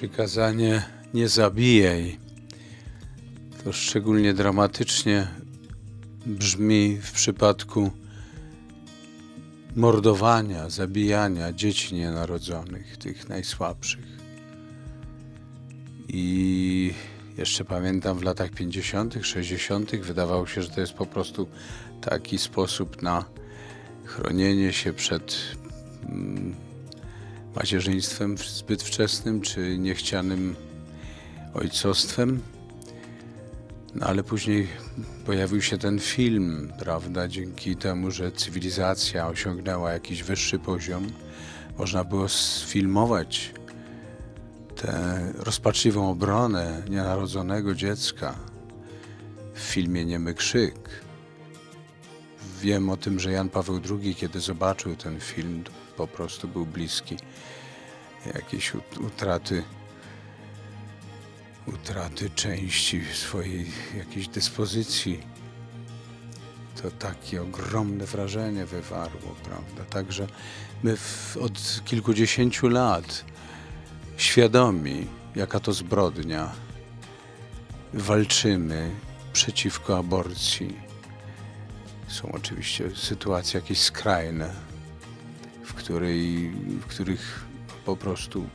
Przykazanie nie zabijaj. To szczególnie dramatycznie brzmi w przypadku mordowania, zabijania dzieci nienarodzonych, tych najsłabszych. I jeszcze pamiętam w latach 50., 60., wydawało się, że to jest po prostu taki sposób na chronienie się przed mm, macierzyństwem zbyt wczesnym czy niechcianym ojcostwem. No ale później pojawił się ten film, prawda, dzięki temu, że cywilizacja osiągnęła jakiś wyższy poziom, można było sfilmować tę rozpaczliwą obronę nienarodzonego dziecka w filmie Niemy Krzyk. Wiem o tym, że Jan Paweł II, kiedy zobaczył ten film, po prostu był bliski jakiejś utraty utraty części swojej jakiejś dyspozycji. To takie ogromne wrażenie wywarło, prawda? Także my w, od kilkudziesięciu lat świadomi, jaka to zbrodnia, walczymy przeciwko aborcji. Są oczywiście sytuacje jakieś skrajne, w, której, w których po prostu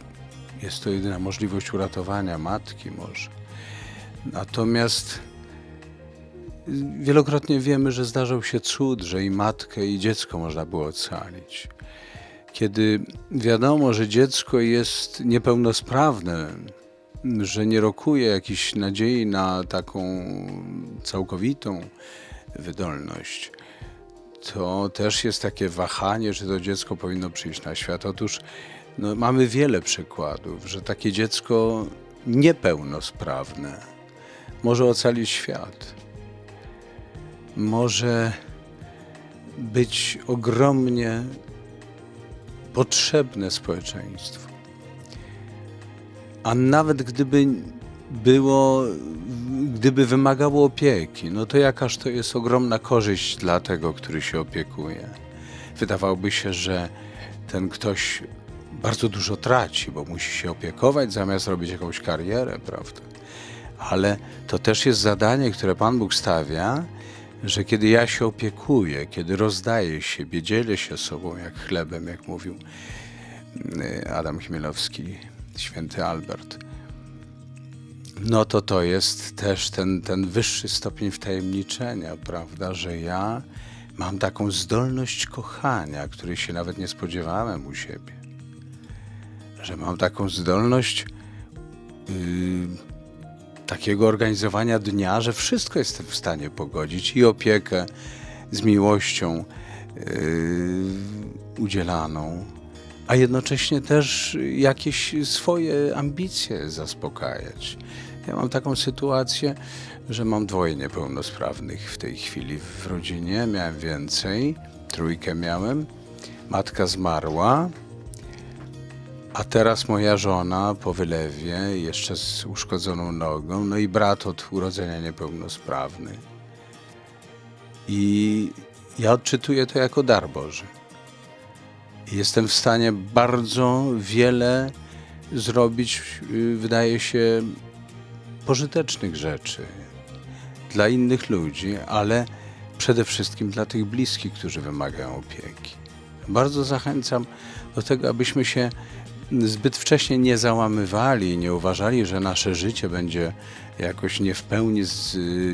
jest to jedyna możliwość uratowania matki może. Natomiast wielokrotnie wiemy, że zdarzał się cud, że i matkę, i dziecko można było ocalić. Kiedy wiadomo, że dziecko jest niepełnosprawne, że nie rokuje jakiejś nadziei na taką całkowitą wydolność, to też jest takie wahanie, czy to dziecko powinno przyjść na świat. Otóż no, mamy wiele przykładów, że takie dziecko niepełnosprawne może ocalić świat. Może być ogromnie potrzebne społeczeństwu. A nawet gdyby było, gdyby wymagało opieki, no to jakaż to jest ogromna korzyść dla tego, który się opiekuje. Wydawałoby się, że ten ktoś bardzo dużo traci, bo musi się opiekować zamiast robić jakąś karierę, prawda? Ale to też jest zadanie, które Pan Bóg stawia, że kiedy ja się opiekuję, kiedy rozdaję siebie, dzielę się sobą jak chlebem, jak mówił y, Adam Chmielowski, święty Albert, no to to jest też ten, ten wyższy stopień wtajemniczenia, prawda, że ja mam taką zdolność kochania, której się nawet nie spodziewałem u siebie. Że mam taką zdolność yy, takiego organizowania dnia, że wszystko jestem w stanie pogodzić i opiekę z miłością yy, udzielaną, a jednocześnie też jakieś swoje ambicje zaspokajać. Ja mam taką sytuację, że mam dwoje niepełnosprawnych w tej chwili w rodzinie. Miałem więcej, trójkę miałem. Matka zmarła, a teraz moja żona po wylewie, jeszcze z uszkodzoną nogą, no i brat od urodzenia niepełnosprawny. I ja odczytuję to jako dar Boży. Jestem w stanie bardzo wiele zrobić, y, wydaje się, pożytecznych rzeczy dla innych ludzi, ale przede wszystkim dla tych bliskich, którzy wymagają opieki. Bardzo zachęcam do tego, abyśmy się zbyt wcześnie nie załamywali, nie uważali, że nasze życie będzie jakoś nie w pełni,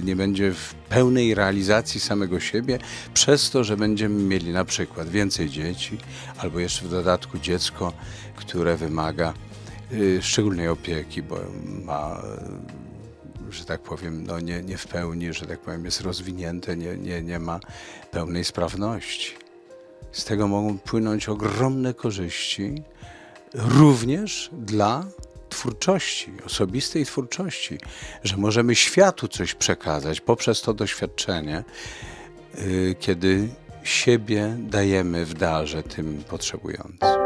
nie będzie w pełnej realizacji samego siebie, przez to, że będziemy mieli na przykład więcej dzieci, albo jeszcze w dodatku dziecko, które wymaga y, szczególnej opieki, bo ma że tak powiem, no nie, nie w pełni, że tak powiem, jest rozwinięte, nie, nie, nie ma pełnej sprawności. Z tego mogą płynąć ogromne korzyści, również dla twórczości, osobistej twórczości, że możemy światu coś przekazać poprzez to doświadczenie, y, kiedy siebie dajemy w darze tym potrzebującym.